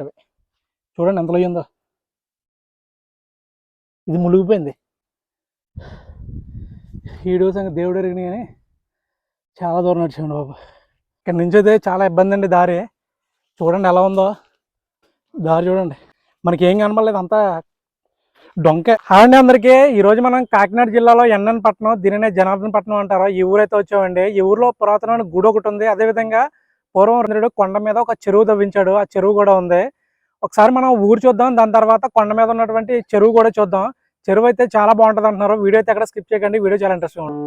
కరెక్ట్వి. చూడండి ఎంత లోయ ఉందో ఇది మునిగిపోయింది. ఈడు సంగతి దేవుడు ఎరిగిన కానీ చాలా దూరం నడిచాడు బాబు. ఇక్కడ నుంచి అయితే చాలా ఇబ్బంది అండి దారి. చూడండి ఎలా ఉందో. దారి చూడండి. మనకి ఏం కనపడలేదు అంతా డొంకే. అండి అందరికీ. ఈరోజు మనం కాకినాడ జిల్లాలో ఎన్ఎన్ పట్టణం దీనినే జనార్దన్ పట్నం అంటారు. ఈ ఊరైతే వచ్చామండి. ఈ ఊర్లో పురాతనమైన గుడి ఒకటి ఉంది. అదేవిధంగా పూర్వం రుద్రుడు కొండ మీద ఒక చెరువు తవ్వించాడు. ఆ చెరువు కూడా ఉంది. ఒకసారి మనం ఊరు చూద్దాం. దాని తర్వాత కొండ మీద ఉన్నటువంటి చెరువు కూడా చూద్దాం. చెరువు అయితే చాలా బాగుంటుంది అంటున్నారు. వీడియో అయితే ఎక్కడ స్కిప్ చేయకండి. వీడియో చాలా ఇంట్రెస్టింగ్ ఉంటుంది.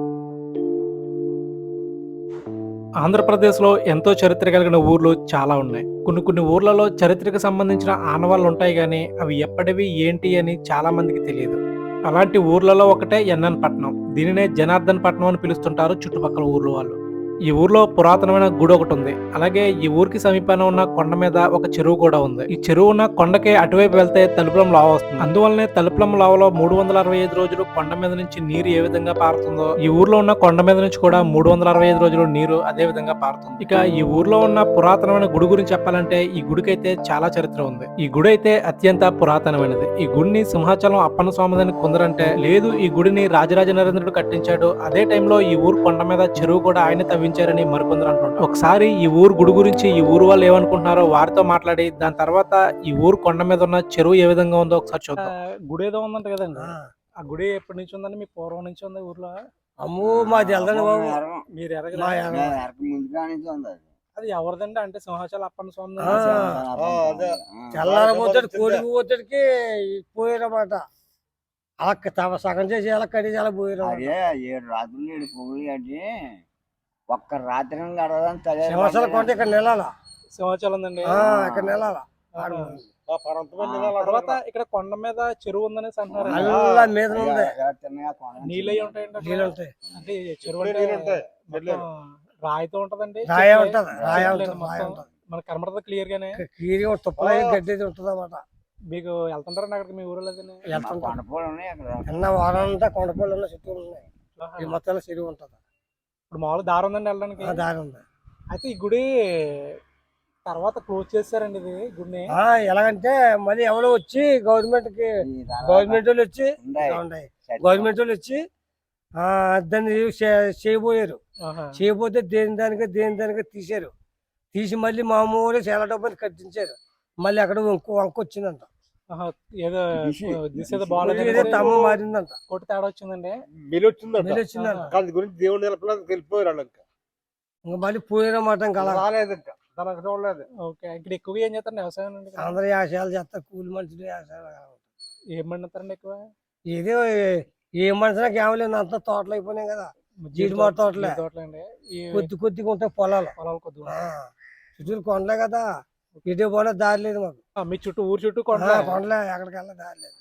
ఆంధ్రప్రదేశ్లో ఎంతో చరిత్ర కలిగిన ఊర్లు చాలా ఉన్నాయి. కొన్ని కొన్ని ఊర్లలో చరిత్రకు సంబంధించిన ఆనవాళ్ళు ఉంటాయి కానీ అవి ఎప్పటివి ఏంటి అని చాలా మందికి తెలియదు. అలాంటి ఊర్లలో ఒకటే ఎన్ఎన్ పట్నం. దీనినే జనార్దన్ పట్నం అని పిలుస్తుంటారు. చుట్టుపక్కల ఊర్ల వాళ్ళు. ఈ ఊర్లో పురాతనమైన గుడి ఒకటి ఉంది. అలాగే ఈ ఊరికి సమీపాన ఉన్న కొండ మీద ఒక చెరువు కూడా ఉంది. ఈ చెరువు ఉన్న కొండకి అటువైపు వెళ్తే తలుపులం లావ వస్తుంది. అందువల్లనే తలుపులం లావలో మూడు వందల అరవై ఐదు రోజులు కొండ మీద నుంచి నీరు ఏ విధంగా పారుతుందో ఈ ఊర్లో ఉన్న కొండ మీద నుంచి కూడా మూడు వందల అరవై ఐదు రోజులు నీరు అదే విధంగా పారుతుంది. ఇక ఈ ఊర్లో ఉన్న పురాతనమైన గుడి గురించి చెప్పాలంటే ఈ గుడికైతే చాలా చరిత్ర ఉంది. ఈ గుడి అయితే అత్యంత పురాతనమైనది. ఈ గుడిని సింహాచలం అప్పన్న స్వామిదని కొందరంటే లేదు ఈ గుడిని రాజరాజ నరేంద్రుడు కట్టించాడు. అదే టైంలో ఈ ఊరు కొండ మీద చెరువు కూడా ఆయన తవ్వించారని మరికొందరు అంటుంటారు. ఒకసారి ఈ ఊరు గుడి గురించి ఈ ఊరు వాళ్ళు ఏమనుకుంటున్నారో వారితో మాట్లాడి దాని తర్వాత ఈ ఊరు కొండ మీద ఉన్న చెరువు ఏ విధంగా ఉందో ఒకసారి చూద్దాం. గుడి ఏదో ఉందంట కదండి. ఆ. గుడి ఎప్పటి నుంచి ఉందండి? మీ పూర్వం నుంచి ఉంది ఊర్లో? అమ్మో మాది వెళ్దండి బాబు. మీరు మా ఎరగరా ఎర- ఎరక ముందుగా నుంచి ఉంది అది. ఎవరిదండి? అంటే సింహాచలం అప్పన్న స్వామి ఆ, అదే. తెల్లారపోతాడు కోడికి పోతాడికి పోయారన్నమాట అలా తమ సగం చేసి అలా కడిగి అలా అదే ఏడు రాత్రులు ఏడు పొగులు కట్టి ఒక్క రాత్రి గడవదని కొంట ఇక్కడ నెలాల. సింహాచలం ఉందండి ఆ, ఇక్కడ నెలాల. ఆడు తర్వాత ఇక్కడ కొండ మీద చెరువు ఉందని అంటున్నారు. అల్లా మీద ఉంది. నీళ్ళై ఉంటాయండి నీళ్ళు ఉంటాయి అంటే చెరువు అంటే మొత్తం రాయితో ఉంటదండి. రాయ ఉంటది రాయ చెట్లు ఉంటది రాయ మొత్తం ఉంటది మనకు కనబడుతుంది క్లియర్ గానే కీరి తుప్పలు గడ్డి ఉంటుంది అన్నమాట మీకు వెళ్తుంటారండి అక్కడికి మీ ఊరిలో వెళ్తుంటాం. కొండపోలు ఉన్నాయి అక్కడ. చిన్న వారం అంతా కొండపల్లి ఉన్న చుట్టూ ఉన్నాయి. ఈ మొత్తం చెరువు ఉంటుంది. ఇప్పుడు మామూలు దారి ఉందండి వెళ్ళడానికి ఆ దారి ఉంది అయితే ఈ గుడి తర్వాత క్లోజ్ చేశారండి ఇది గుడిని ఆ, ఎలాగంటే మళ్ళీ ఎవరో వచ్చి గవర్నమెంట్కి గవర్నమెంట్ వాళ్ళు వచ్చి ఉన్నాయి. ఉన్నాయి చెట్లు. గవర్నమెంట్ వాళ్ళు వచ్చి ఆ దాన్ని చే- చేయబోయారు ఆహా. చేయబోతే దేని దానికి దేని దానికి తీశారు తీసి మళ్ళీ మామూలు చాలా డబ్బులు కట్టించారు మళ్ళీ అక్కడ వంకు వంక వచ్చిందంట. ఏదో దిశ- దిశ ఏదో దిశ బాగాలేదు ఏదో తమ్మ మారిందంట. కొట్టి తేడా వచ్చిందండి. మెలి వచ్చిందంట మళ్ళీ వచ్చిందంట దాని గురించి దేవుడు నిలపలేదు వెళ్ళిపోయారు వాళ్ళు ఇంకా ఇంకా మళ్ళీ పోయారన్నమాట ఇంకా అలా దానికి చూడలేదు ఓకే ఇక్కడ ఎక్కువగా ఏం చేస్తారండి వ్యవసాయం అండి? అందరూ చేస్తారు కూలి మనుషులు ఏం పండిస్తారండి ఎక్కువ? ఏదో ఏ మనిషికి ఏమలేదు అంతా తోటలు అయిపోయినాయి కదా. జీడి మామిడి తోటలే. తోటలండి. కొద్ది కొద్దిగా ఉంటాయి పొలాలు. పొలాలు కొద్దిగా ఆ, చుట్టూ కొండలే కదా. ఇటు పోయినా దారి లేదు మాకు. మీ చుట్టూ ఊరు చుట్టూ కొండ కొండలే ఎక్కడికి వెళ్ళా దారి లేదు.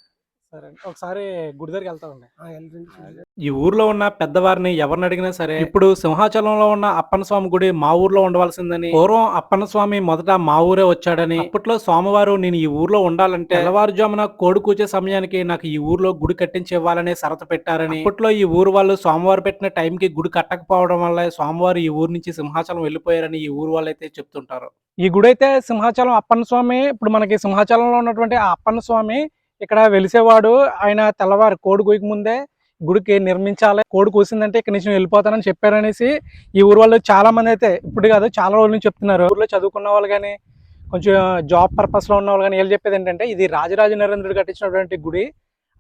సరే. ఒకసారి గుడి దగ్గరికి ఆ, వెళ్తుంది. ఈ ఊర్లో ఉన్న పెద్దవారిని ఎవరిని అడిగినా సరే ఇప్పుడు సింహాచలంలో ఉన్న అప్పన్న స్వామి గుడి మా ఊర్లో ఉండవలసిందని పూర్వం అప్పన్న స్వామి మొదట మా ఊరే వచ్చాడని అప్పట్లో స్వామివారు నేను ఈ ఊర్లో ఉండాలంటే తెల్లవారుజామున కోడి కూచే సమయానికి నాకు ఈ ఊర్లో గుడి కట్టించి ఇవ్వాలని షరతు పెట్టారని అప్పట్లో ఈ ఊరు వాళ్ళు స్వామివారు పెట్టిన టైంకి గుడి కట్టకపోవడం వల్ల స్వామివారు ఈ ఊరు నుంచి సింహాచలం వెళ్ళిపోయారని ఈ ఊరు వాళ్ళు అయితే చెప్తుంటారు ఈ గుడి అయితే సింహాచలం అప్పన్న స్వామి ఇప్పుడు మనకి సింహాచలంలో ఉన్నటువంటి ఆ అప్పన్న స్వామి ఇక్కడ వెలిసేవాడు ఆయన తెల్లవారు కోడి కూయక ముందే గుడికి నిర్మించాలి. కోడి కూసిందంటే ఇక్కడ నుంచి వెళ్ళిపోతానని చెప్పారనేసి ఈ ఊరు వాళ్ళు చాలా మంది అయితే ఇప్పుడు కాదు చాలా రోజుల నుంచి చెప్తున్నారు. ఊర్లో చదువుకున్న వాళ్ళు కానీ కొంచెం జాబ్ పర్పస్లో ఉన్న వాళ్ళు కానీ వీళ్ళు చెప్పేది ఏంటంటే ఇది రాజరాజ నరేంద్రుడు కట్టించినటువంటి గుడి.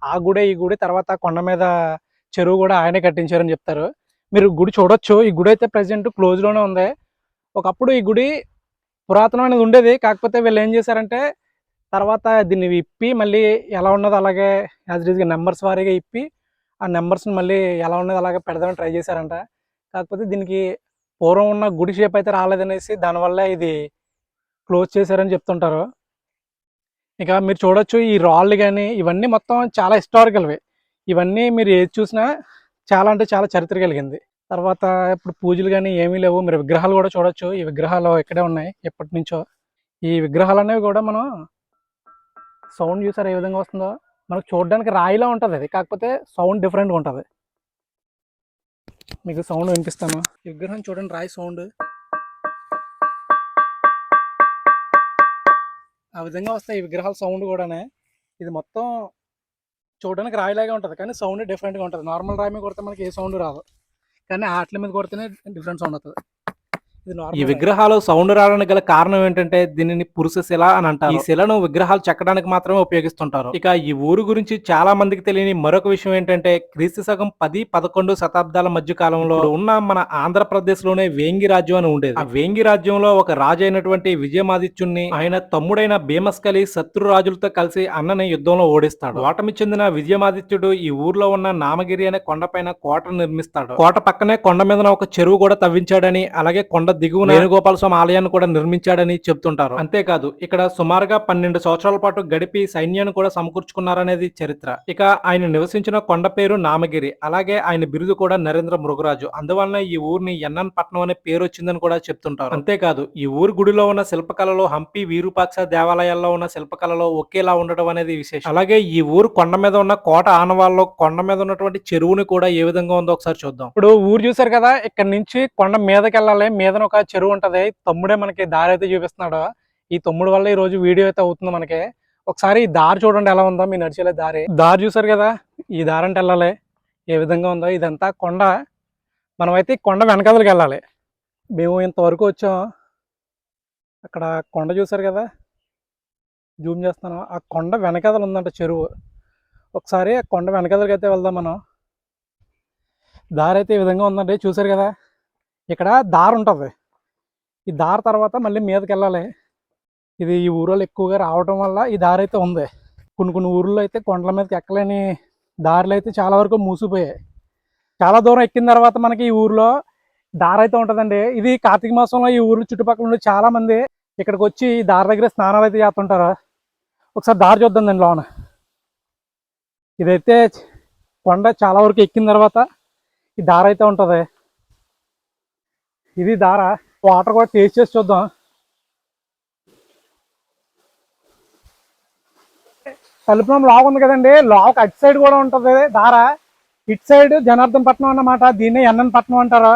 ఆ గుడే ఈ గుడి తర్వాత కొండ మీద చెరువు కూడా ఆయనే కట్టించారని చెప్తారు. మీరు గుడి చూడొచ్చు. ఈ గుడి అయితే ప్రజెంట్ క్లోజ్లోనే ఉంది. ఒకప్పుడు ఈ గుడి పురాతనమైనది ఉండేది. కాకపోతే వీళ్ళు ఏం చేశారంటే తర్వాత దీన్ని ఇప్పి మళ్ళీ ఎలా ఉన్నదో అలాగే యాజ్గా నెంబర్స్ వారీగా ఇప్పి ఆ నెంబర్స్ని మళ్ళీ ఎలా ఉన్నదో అలాగే పెడదామని ట్రై చేశారంట. కాకపోతే దీనికి పూర్వం ఉన్న గుడి షేప్ అయితే రాలేదనేసి దానివల్ల ఇది క్లోజ్ చేశారని చెప్తుంటారు. ఇక మీరు చూడొచ్చు ఈ రాళ్ళు కానీ ఇవన్నీ మొత్తం చాలా హిస్టారికల్వి ఇవన్నీ మీరు ఏది చూసినా చాలా అంటే చాలా చరిత్ర కలిగింది. తర్వాత ఇప్పుడు పూజలు కానీ ఏమీ లేవు. మీరు విగ్రహాలు కూడా చూడొచ్చు. ఈ విగ్రహాలు ఇక్కడే ఉన్నాయి? ఎప్పటి నుంచో. ఈ విగ్రహాలు అనేవి కూడా మనం సౌండ్ చూసారు ఏ విధంగా వస్తుందో? మనకు చూడడానికి రాయిలా ఉంటుంది అది. కాకపోతే సౌండ్ డిఫరెంట్గా ఉంటుంది. మీకు సౌండ్ వినిపిస్తాను. ఈ విగ్రహం చూడండి రాయి సౌండ్. ఆ విధంగా వస్తాయి ఈ విగ్రహాల సౌండ్ కూడానే. ఇది మొత్తం చూడడానికి రాయిలాగే ఉంటుంది. కానీ సౌండ్ డిఫరెంట్గా ఉంటుంది. నార్మల్ రాయి మీద కొడితే మనకి ఏ సౌండ్ రాదు. కానీ ఆటల మీద కొడితేనే డిఫరెంట్ సౌండ్ అవుతుంది ఈ. విగ్రహాలు సౌండ్ రావడానికి గల కారణం ఏంటంటే దీనిని పురుష శిల అని అంటారు. ఈ శిలను విగ్రహాలు చెక్కడానికి మాత్రమే ఉపయోగిస్తుంటారు. ఇక ఈ ఊరు గురించి చాలా మందికి తెలియని మరొక విషయం ఏంటంటే క్రీస్తు శకం పది పదకొండు శతాబ్దాల మధ్య కాలంలో ఉన్న మన ఆంధ్రప్రదేశ్లోనే వేంగి రాజ్యం అని ఉండేది. ఆ వేంగి రాజ్యంలో ఒక రాజు అయినటువంటి విజయమాదిత్యుణ్ణి ఆయన తమ్ముడైన భీమస్కలి శత్రు రాజులతో కలిసి అన్నని యుద్ధంలో ఓడిస్తాడు. ఓటమి చెందిన విజయమాదిత్యుడు ఈ ఊర్లో ఉన్న నామగిరి అనే కొండపైన కోట నిర్మిస్తాడు. కోట పక్కనే కొండ మీద ఒక చెరువు కూడా తవ్వించాడని అలాగే కొండ దిగువన వేణుగోపాల స్వామి ఆలయాన్ని కూడా నిర్మించాడని చెప్తుంటారు. అంతేకాదు ఇక్కడ సుమారుగా పన్నెండు సంవత్సరాల పాటు గడిపి సైన్యాన్ని కూడా సమకూర్చుకున్నారనేది చరిత్ర. ఇక ఆయన నివసించిన కొండ పేరు నామగిరి అలాగే ఆయన బిరుదు కూడా నరేంద్ర మృగరాజు. అందువలన ఈ ఊరిని ఎన్నన్ పట్నం అనే పేరు వచ్చిందని కూడా చెప్తుంటారు. అంతేకాదు ఈ ఊరు గుడిలో ఉన్న శిల్పకళలో హంపి వీరూపాక్ష దేవాలయాల్లో ఉన్న శిల్పకళలో ఒకేలా ఉండడం అనేది విశేషం. అలాగే ఈ ఊరు కొండ మీద ఉన్న కోట ఆనవాళ్ళలో కొండ మీద ఉన్నటువంటి చెరువుని కూడా ఏ విధంగా ఉందో ఒకసారి చూద్దాం. ఇప్పుడు ఊరు చూసారు కదా ఇక్కడ నుంచి కొండ మీదకి వెళ్ళాలి పక్కన ఒక చెరువు ఉంటుంది. తమ్ముడే మనకి దారి అయితే చూపిస్తున్నాడు. ఈ తమ్ముడు వల్ల ఈ రోజు వీడియో అయితే అవుతుంది మనకి. ఒకసారి ఈ దారి చూడండి ఎలా ఉందో మీ నడిచేలే దారి. దారి చూసారు కదా? ఈ దారి అంటే వెళ్ళాలి. ఏ విధంగా ఉందో ఇదంతా కొండ. మనమైతే ఈ కొండ వెనకదలకి వెళ్ళాలి. మేము ఇంతవరకు వచ్చాం. అక్కడ కొండ చూసారు కదా? జూమ్ చేస్తాను ఆ కొండ వెనకదలు ఉందంట చెరువు. ఒకసారి ఆ కొండ వెనకదలకి అయితే వెళ్దాం మనం. దారి అయితే ఈ విధంగా ఉందండి. చూసారు కదా? ఇక్కడ దారి ఉంటుంది. ఈ దారి తర్వాత మళ్ళీ మీదకి వెళ్ళాలి ఇది ఈ ఊరిలో ఎక్కువగా రావడం వల్ల ఈ దారి అయితే ఉంది. కొన్ని కొన్ని ఊర్లో అయితే కొండల మీదకి ఎక్కలేని దారులు అయితే చాలా వరకు మూసిపోయాయి. చాలా దూరం ఎక్కిన తర్వాత మనకి ఈ ఊర్లో దారి అయితే ఉంటుందండి. ఇది కార్తీక మాసంలో ఈ ఊర్లో చుట్టుపక్కల ఉండే చాలామంది ఇక్కడికి వచ్చి ఈ దారి దగ్గర స్నానాలు అయితే చేస్తుంటారు. ఒకసారి దారి చూద్దాందండి లోన. ఇదైతే కొండ చాలా వరకు ఎక్కిన తర్వాత ఈ దార అయితే ఉంటుంది. ఇది దార. వాటర్ కూడా టేస్ట్ చేసి చూద్దాం. తలుపునం లావు ఉంది కదండి. లావుకి అటు సైడ్ కూడా ఉంటుంది దార. ఇటు సైడ్ జనార్దన్ పట్నం అన్నమాట. దీన్నే ఎన్నన్ పట్నం అంటారు.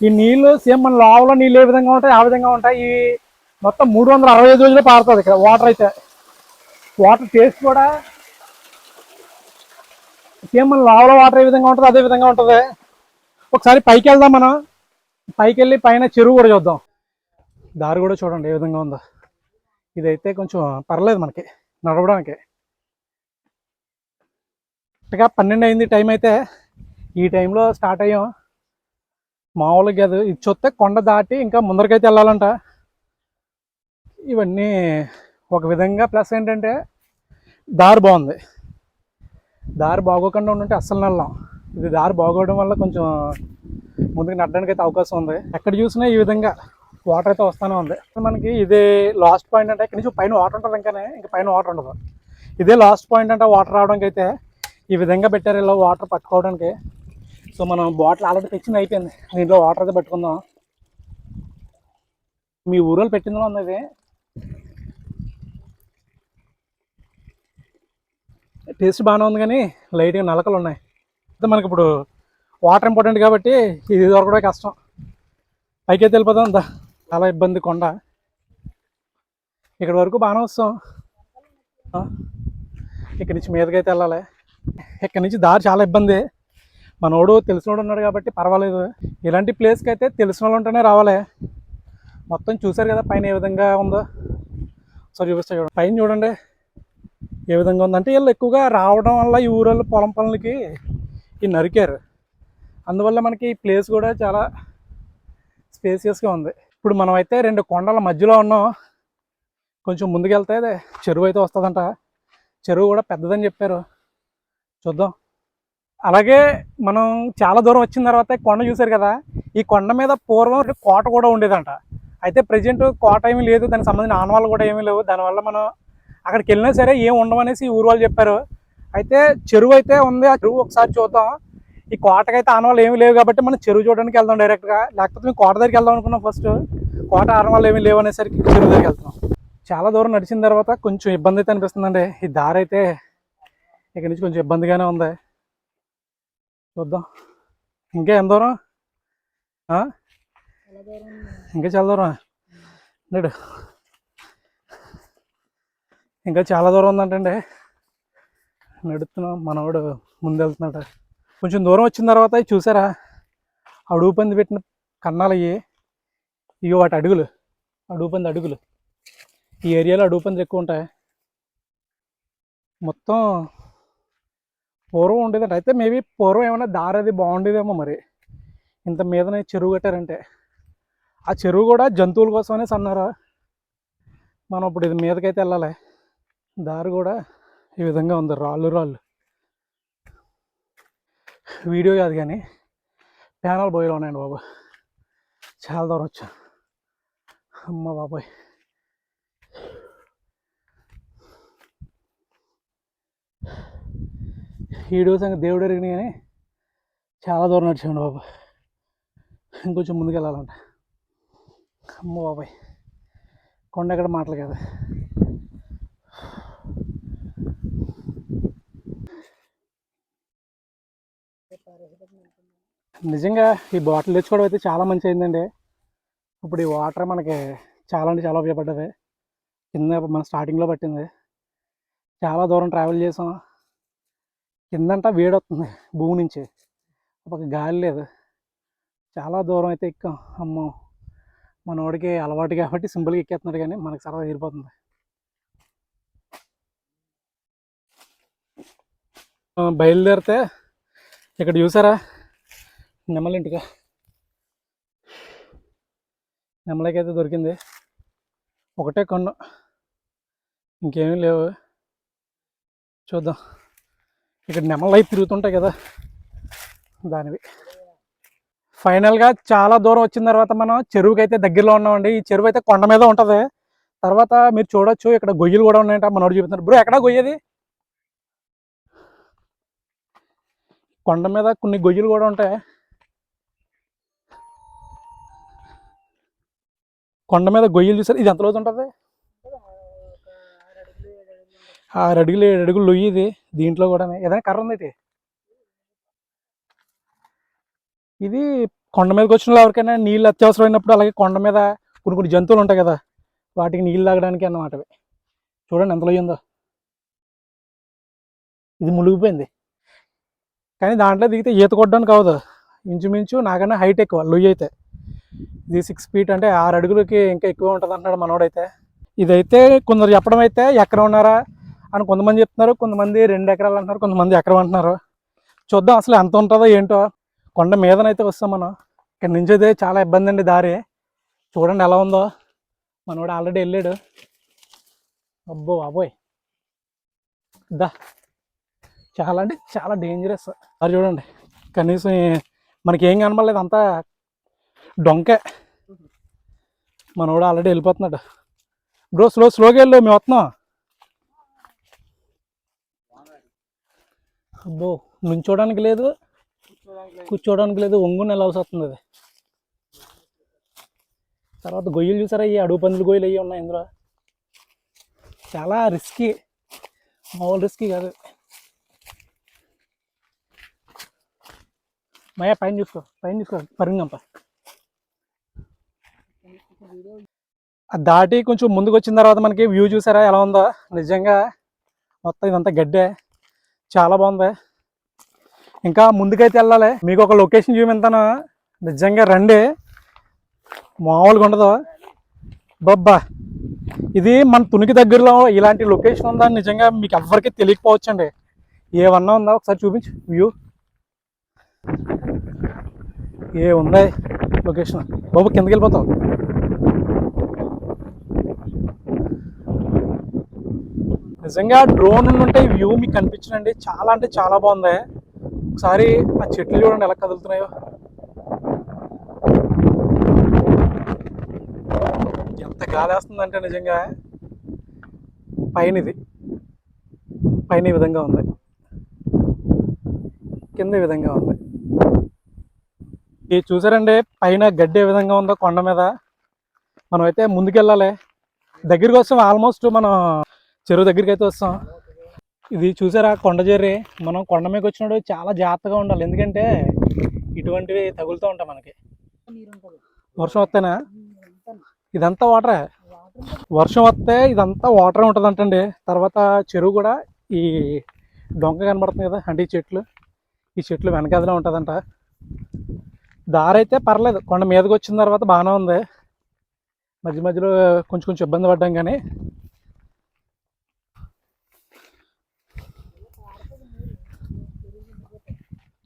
ఈ నీళ్ళు సేమ్ మన లావులో నీళ్ళు ఏ విధంగా ఉంటాయి ఆ విధంగా ఉంటాయి. ఈ మొత్తం మూడు వందల అరవై ఐదు రోజులు పారుతుంది ఇక్కడ వాటర్ అయితే. వాటర్ టేస్ట్ కూడా సేమ్ మన లావులో వాటర్ ఏ విధంగా ఉంటుంది అదే విధంగా ఉంటుంది. ఒకసారి పైకి వెళ్దాం మనం. పైకి వెళ్ళి పైన చెరువు కూడా చూద్దాం. దారి కూడా చూడండి ఏ విధంగా ఉందో. ఇదైతే కొంచెం పర్లేదు మనకి నడవడానికి. కరెక్ట్గా పన్నెండు అయింది టైం అయితే. ఈ టైంలో స్టార్ట్ అయ్యాం. మామూలుగా అది ఇది చూస్తే కొండ దాటి ఇంకా ముందరికైతే వెళ్ళాలంట. ఇవన్నీ ఒక విధంగా ప్లస్ ఏంటంటే దారి బాగుంది. దారి బాగోకుండా ఉండుంటే అస్సలు నల్లాం ఇది దారి బాగోవడం వల్ల కొంచెం ముందుకు నడడానికి అయితే అవకాశం ఉంది. ఎక్కడ చూసినా ఈ విధంగా వాటర్ అయితే వస్తూనే ఉంది. మనకి ఇదే లాస్ట్ పాయింట్ అంటే ఇక్కడ నుంచి పైన వాటర్ ఉంటుంది ఇంకానే ఇంకా పైన వాటర్ ఉండదు. ఇదే లాస్ట్ పాయింట్ అంటే వాటర్ రావడానికి అయితే ఈ విధంగా పెట్టారు ఇలా వాటర్ పట్టుకోవడానికి. సో మనం బాటిల్ ఆల్రెడీ తెచ్చింది అయిపోయింది. దీంట్లో వాటర్ అయితే పెట్టుకుందాం. మీ ఊరోళ్ళు పెట్టిందో ఉంది ఇది? టేస్ట్ బాగానే ఉంది కానీ లైట్గా నలకలు ఉన్నాయి. అయితే మనకి ఇప్పుడు వాటర్ ఇంపార్టెంట్ కాబట్టి ఇది దొరకడం కష్టం. పైకి అయితే వెళ్ళిపోతాం దా. చాలా ఇబ్బంది కొండ. ఇక్కడ వరకు బాగానే వస్తాం. ఇక్కడి నుంచి మీదకైతే వెళ్ళాలి. ఇక్కడి నుంచి దారి చాలా ఇబ్బంది. మనోడు తెలిసినోడు ఉన్నాడు కాబట్టి పర్వాలేదు. ఇలాంటి ప్లేస్కి అయితే తెలిసిన వాళ్ళు ఉంటేనే రావాలి. మొత్తం చూసారు కదా పైన ఏ విధంగా ఉందో? సరే చూపిస్తా చూడండి. పైన చూడండి. ఏ విధంగా ఉందంటే వీళ్ళు ఎక్కువగా రావడం వల్ల ఈ ఊరోళ్ళు పొలం పనులకి ఈ నరికారు. అందువల్ల మనకి ఈ ప్లేస్ కూడా చాలా స్పేసియస్గా ఉంది. ఇప్పుడు మనం అయితే రెండు కొండల మధ్యలో ఉన్నాం. కొంచెం ముందుకెళ్తే అదే చెరువు అయితే వస్తుందంట. చెరువు కూడా పెద్దదని చెప్పారు. చూద్దాం. అలాగే మనం చాలా దూరం వచ్చిన తర్వాత కొండ చూశారు కదా. ఈ కొండ మీద పూర్వం కోట కూడా ఉండేదంట. అయితే ప్రజెంట్ కోట ఏమీ లేదు. దానికి సంబంధించిన ఆనవాళ్ళు కూడా ఏమీ లేవు. దానివల్ల మనం అక్కడికి వెళ్ళినా సరే ఏం ఉండమనేసి ఊరు వాళ్ళు చెప్పారు. అయితే చెరువు అయితే ఉంది. ఆ చెరువు ఒకసారి చూద్దాం. ఈ కోటకైతే ఆనవాళ్ళు ఏమీ లేవు కాబట్టి మనం చెరువు చూడడానికి వెళ్దాం డైరెక్ట్గా లేకపోతే మేము కోట దగ్గరికి వెళ్దాం అనుకున్నాం ఫస్ట్ కోట ఆనవాళ్ళు ఏమీ లేవు అనేసరికి చెరువు దగ్గరికి వెళ్తాం చాలా దూరం నడిచిన తర్వాత కొంచెం ఇబ్బంది అయితే అనిపిస్తుందండి. ఈ దారి అయితే ఇక్కడ నుంచి కొంచెం ఇబ్బందిగానే ఉంది. చూద్దాం. ఇంకా ఎంత దూరం? ఇంకా చాలా దూరం. నేడు. ఇంకా చాలా దూరం ఉందంటండి. నడుస్తున్నాం. మనవాడు ముందు వెళ్తున్నాడు కొంచెం దూరం వచ్చిన తర్వాత చూసారా? అడుగు పంది పెట్టిన కన్నాలు అయ్యి. ఇవి వాటి అడుగులు. అడుగు పంది అడుగులు. ఈ ఏరియాలో అడుగు పందులు ఎక్కువ ఉంటాయి. మొత్తం పూర్వం ఉండేదంట. అయితే మేబీ పూర్వం ఏమైనా దారి అది బాగుండేదేమో మరి. ఇంత మీదనే చెరువు కట్టారంటే. ఆ చెరువు కూడా జంతువుల కోసమనే అన్నారు మనం ఇప్పుడు ఇది మీదకైతే వెళ్ళాలి. దారి కూడా ఈ విధంగా ఉంది. రాళ్ళు రాళ్ళు. వీడియో కాదు కానీ ప్యానల్ బోయలో ఉన్నాయండి బాబు. చాలా దూరం వచ్చా. అమ్మ బాబాయ్. వీడియో సంగతి దేవుడు ఎరిగినాయి కానీ చాలా దూరం నడిచాడు బాబు. ఇంకొంచెం ముందుకెళ్ళాలంట. అమ్మ బాబాయ్. కొండ ఎక్కడ మాటలు కదా. నిజంగా ఈ బాటిల్ తెచ్చుకోవడం అయితే చాలా మంచి అయిందండి ఇప్పుడు ఈ వాటర్ మనకి చాలా అంటే చాలా ఉపయోగపడ్డది. కింద మన స్టార్టింగ్లో పట్టింది. చాలా దూరం ట్రావెల్ చేసాం. కిందంతా వేడి వస్తుంది భూమి నుంచి. ఒక గాలి లేదు. చాలా దూరం అయితే ఎక్కాం. అమ్మో! మనోడికి అలవాటు కాబట్టి సింపుల్గా ఎక్కేస్తున్నాడు కానీ మనకి సరదా తీరిపోతుంది బయలుదేరితే ఇక్కడ చూసారా? నెమలింటిగా నెమలకైతే దొరికింది. ఒకటే కన్ను. ఇంకేమీ లేవు. చూద్దాం. ఇక్కడ నెమలు అయితే తిరుగుతుంటాయి కదా. దానివి. ఫైనల్గా చాలా దూరం వచ్చిన తర్వాత మనం చెరువుకి అయితే దగ్గరలో ఉన్నామండి. ఈ చెరువు అయితే కొండ మీద ఉంటుంది. తర్వాత మీరు చూడొచ్చు ఇక్కడ గొయ్యలు కూడా ఉన్నాయంట మనోడు చూపిస్తున్నారు. బ్రో ఎక్కడ గొయ్యది కొండ మీద కొన్ని గొయ్యలు కూడా ఉంటాయి. కొండ మీద గొయ్యలు చూసారు? ఇది ఎంత లోతు ఉంటుంది? ఆరు అడుగులు ఏడు అడుగులు లొయ్యి ఇది. దీంట్లో కూడా ఏదైనా కర్ర ఉంది ఇది? ఇది కొండ మీదకి వచ్చిన ఎవరికైనా నీళ్ళు అత్యవసరమైనప్పుడు అలాగే కొండ మీద కొన్ని కొన్ని జంతువులు ఉంటాయి కదా వాటికి నీళ్ళు తాగడానికి అన్నమాట చూడండి ఎంత లొయ్యిందో ఇది మునిగిపోయింది. కానీ దాంట్లో దిగితే ఈత కొట్టడానికి అవదు ఇంచుమించు నాకన్నా హైట్ ఎక్కువ లొయ్యి అయితే. ఇది సిక్స్ ఫీట్ అంటే ఆరు అడుగులకి ఇంకా ఎక్కువ ఉంటుంది అంటున్నాడు మనోడైతే. ఇదైతే కొందరు చెప్పడం అయితే ఎకరం ఉన్నారా అని కొంతమంది చెప్తున్నారు కొంతమంది రెండు ఎకరాలు అంటున్నారు కొంతమంది ఎకరం అంటున్నారు. చూద్దాం అసలు ఎంత ఉంటుందో ఏంటో. కొండ మీదనైతే వస్తాం మనం. ఇక్కడ నుంచి అయితే చాలా ఇబ్బంది అండి దారి. చూడండి ఎలా ఉందో. మనోడు ఆల్రెడీ వెళ్ళాడు. అబ్బో బాబోయ్. దా. చాలా అంటే చాలా డేంజరస్ అది చూడండి. కనీసం మనకేం కనబడలేదు అంతా డొంకే. మనోడు ఆల్రెడీ వెళ్ళిపోతున్నాడు. బ్రో స్లో స్లోగా వెళ్ళు మేము వస్తున్నాం. అబ్బో నుంచోడానికి లేదు. కూర్చోడానికి లేదు ఒంగుని వెళ్ళాల్సి వస్తుంది అది? తర్వాత గొయ్యలు చూసారా? ఈ అడుగు పందులు గొయ్యలు అయ్యి ఉన్నాయి ఇందులో. చాలా రిస్కీ మామూలు రిస్కీ కాదు. మయా పైన చూసుకో పైన చూసుకో పరింగంప దాటి కొంచెం ముందుకు వచ్చిన తర్వాత మనకి వ్యూ చూసారా? ఎలా ఉందో? నిజంగా మొత్తం ఇదంతా గడ్డే. చాలా బాగుంది. ఇంకా ముందుకైతే వెళ్ళాలి. మీకు ఒక లొకేషన్ చూపించాను. నిజంగా రండి. మామూలుగా ఉండదు. బొబ్బా! ఇది మన తునికి దగ్గరలో ఇలాంటి లొకేషన్ ఉందని నిజంగా మీకు ఎవ్వరికీ తెలియకపోవచ్చండి. ఏమన్నా ఉందా? ఒకసారి చూపించు. వ్యూ. ఏ ఉందా లొకేషన్? బాబు కిందకి వెళ్ళిపోతావు. నిజంగా డ్రోన్ ఉంటే వ్యూ మీకు కనిపించిందండి చాలా అంటే చాలా బాగుంది. ఒకసారి ఆ చెట్లు చూడండి ఎలా కదులుతున్నాయో. ఎంత గాలి వేస్తుందంటే నిజంగా. పైన ఇది పైన ఈ విధంగా ఉంది. కింద ఈ విధంగా ఉంది. ఇది చూసారండి? పైన గడ్డి ఏ విధంగా ఉందో కొండ మీద. మనం అయితే ముందుకెళ్ళాలి. దగ్గరికి వస్తాం ఆల్మోస్ట్ మనం చెరువు దగ్గరికి అయితే వస్తాం. ఇది చూసారా కొండ జర్రి? మనం కొండ మీకు వచ్చినప్పుడు చాలా జాగ్రత్తగా ఉండాలి. ఎందుకంటే ఇటువంటివి తగులుతూ ఉంటాయి మనకి. వర్షం వస్తేనా? ఇదంతా వాటరే. వర్షం వస్తే ఇదంతా వాటర్ ఉంటుందంటండి. తర్వాత చెరువు కూడా ఈ డొంక కనబడుతుంది కదా అంటే ఈ చెట్లు. ఈ చెట్లు వెనకదిలో ఉంటుందంట. దారి అయితే పర్లేదు. కొండ మీదకి వచ్చిన తర్వాత బాగానే ఉంది. మధ్య మధ్యలో కొంచెం కొంచెం ఇబ్బంది పడ్డాం కానీ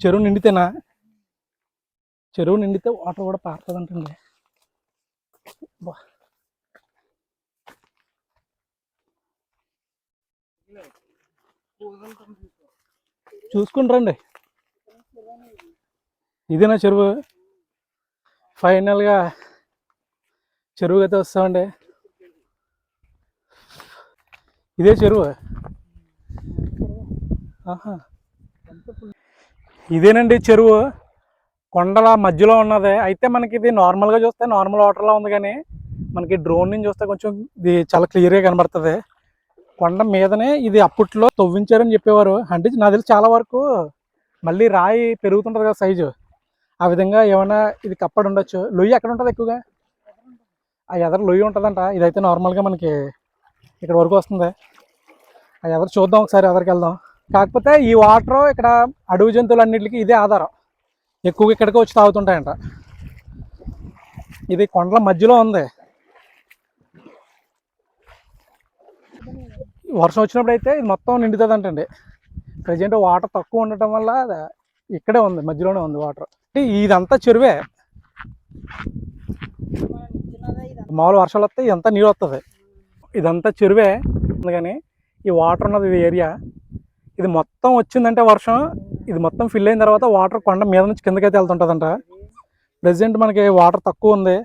చెరువు నిండితేనా? చెరువు నిండితే వాటర్ కూడా పారుతుందంటండి. బా. చూసుకుంటారండి రండి. ఇదేనా చెరువు? ఫైనల్గా చెరువు అయితే వస్తామండి. ఇదే చెరువు? ఆహా. ఇదేనండి చెరువు. కొండల మధ్యలో ఉన్నది. అయితే మనకి ఇది నార్మల్గా చూస్తే నార్మల్ వాటర్లో ఉంది కానీ మనకి డ్రోన్ నుంచి చూస్తే కొంచెం ఇది చాలా క్లియర్గా కనబడుతుంది. కొండ మీదనే ఇది అప్పట్లో తవ్వించారని చెప్పేవారు. అంటే నా తెలిసి చాలా వరకు మళ్ళీ రాయి పెరుగుతుంటుంది కదా సైజు ఆ విధంగా ఏమైనా ఇది కప్పడి ఉండొచ్చు. లొయ్యి ఎక్కడ ఉంటుంది ఎక్కువగా? ఆ ఎదర లొయ్యి ఉంటుందంట. ఇదైతే నార్మల్గా మనకి ఇక్కడ వరకు వస్తుంది. ఆ ఎదర చూద్దాం ఒకసారి ఎదరికి వెళ్దాం కాకపోతే ఈ వాటర్ ఇక్కడ అడవి జంతువులు ఇదే ఆధారం. ఎక్కువగా ఇక్కడికి వచ్చి తాగుతుంటాయంట. ఇది కొండల మధ్యలో ఉంది. వర్షం వచ్చినప్పుడు అయితే ఇది మొత్తం నిండుతుంది అంటండి ప్రజెంట్ వాటర్ తక్కువ ఉండటం వల్ల ఇక్కడే ఉంది మధ్యలోనే ఉంది వాటర్. ఇదంతా చెరువే. మామూలు వర్షాలు వస్తే ఇదంతా నీరు వస్తుంది. ఇదంతా చెరువే. అందుకని ఈ వాటర్ ఉన్నది ఇది ఏరియా ఇది మొత్తం వచ్చిందంటే వర్షం ఇది మొత్తం ఫిల్ అయిన తర్వాత వాటర్ కొండ మీద నుంచి కిందకైతే వెళ్తుంటుందంట. ప్రజెంట్ మనకి వాటర్ తక్కువ ఉంది.